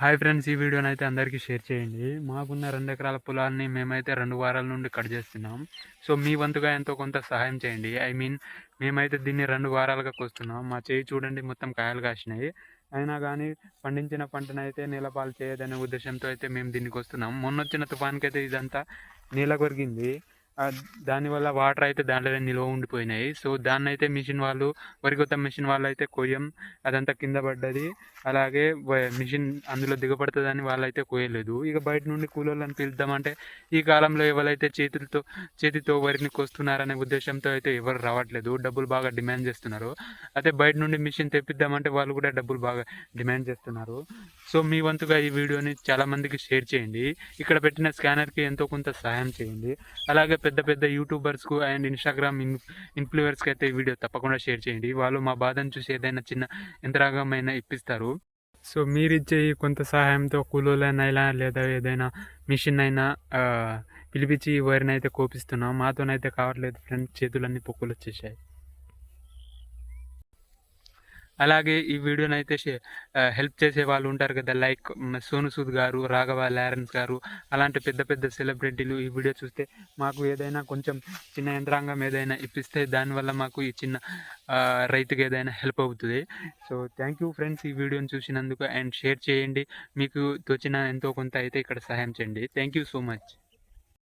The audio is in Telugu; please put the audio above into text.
హాయ్ ఫ్రెండ్స్ ఈ వీడియోని అయితే అందరికీ షేర్ చేయండి. మాకున్న రెండు ఎకరాల పొలాన్ని మేమైతే రెండు వారాల నుండి కట్ చేస్తున్నాం. సో మీ వంతుగా ఎంతో కొంత సహాయం చేయండి. ఐ మీన్ మేమైతే దీన్ని రెండు వారాలుగా కోస్తున్నాం. మా చేయి చూడండి మొత్తం కాయలు కాసినాయి. అయినా కానీ పండించిన పంటను అయితే నీలపాలు చేయదనే ఉద్దేశంతో అయితే మేము దీనికి వస్తున్నాం మొన్న వచ్చిన తుఫాన్కి అయితే ఇదంతా నీళ్ళ కొరిగింది దానివల్ల వాటర్ అయితే దాంట్లోనే నిల్వ ఉండిపోయినాయి. సో దాన్ని అయితే మిషన్ వాళ్ళు వరికొత్త మిషన్ వాళ్ళు అయితే కొయ్యం అదంతా కింద పడ్డది. అలాగే మిషన్ అందులో దిగబడుతుందని వాళ్ళైతే కోయలేదు ఇక బయట నుండి కూలోళ్ళని పిలుద్దామంటే ఈ కాలంలో ఎవరైతే చేతులతో చేతితో వరిని కోస్తున్నారనే ఉద్దేశంతో అయితే ఎవరు రావట్లేదు. డబ్బులు బాగా డిమాండ్ చేస్తున్నారు. అయితే బయట నుండి మిషన్ తెప్పిద్దామంటే వాళ్ళు కూడా డబ్బులు బాగా డిమాండ్ చేస్తున్నారు. సో మీ వంతుగా ఈ వీడియోని చాలామందికి షేర్ చేయండి. ఇక్కడ పెట్టిన స్కానర్కి ఎంతో కొంత సహాయం చేయండి. అలాగే పెద్ద పెద్ద యూట్యూబర్స్కు అండ్ ఇన్స్టాగ్రామ్ ఇన్ ఇన్ఫ్లుయర్స్కి అయితే ఈ వీడియో తప్పకుండా షేర్ చేయండి. వాళ్ళు మా బాధను చూసి ఏదైనా చిన్న యంత్రాంగమైనా ఇప్పిస్తారు. సో మీరు ఇచ్చే ఈ కొంత సహాయంతో కూలీలైనా లేదా ఏదైనా మిషన్ అయినా పిలిపించి వారిని అయితే కోపిస్తున్నాం మాతోనైతే కావట్లేదు ఫ్రెండ్స్ చేతులన్నీ పొక్కులు వచ్చేసాయి. అలాగే ఈ వీడియోని అయితే హెల్ప్ చేసే వాళ్ళు ఉంటారు కదా లైక్ సోను సూద్ గారు రాఘవ లారెన్స్ గారు అలాంటి పెద్ద పెద్ద సెలబ్రిటీలు ఈ వీడియో చూస్తే మాకు ఏదైనా కొంచెం చిన్న యంత్రాంగం ఏదైనా ఇప్పిస్తే దానివల్ల మాకు ఈ చిన్న రైతుకి ఏదైనా హెల్ప్ అవుతుంది. సో థ్యాంక్ యూ ఫ్రెండ్స్ ఈ వీడియోని చూసినందుకు అండ్ షేర్ చేయండి. మీకు తోచిన ఎంతో కొంత అయితే ఇక్కడ సహాయం చేయండి. Thank you so much.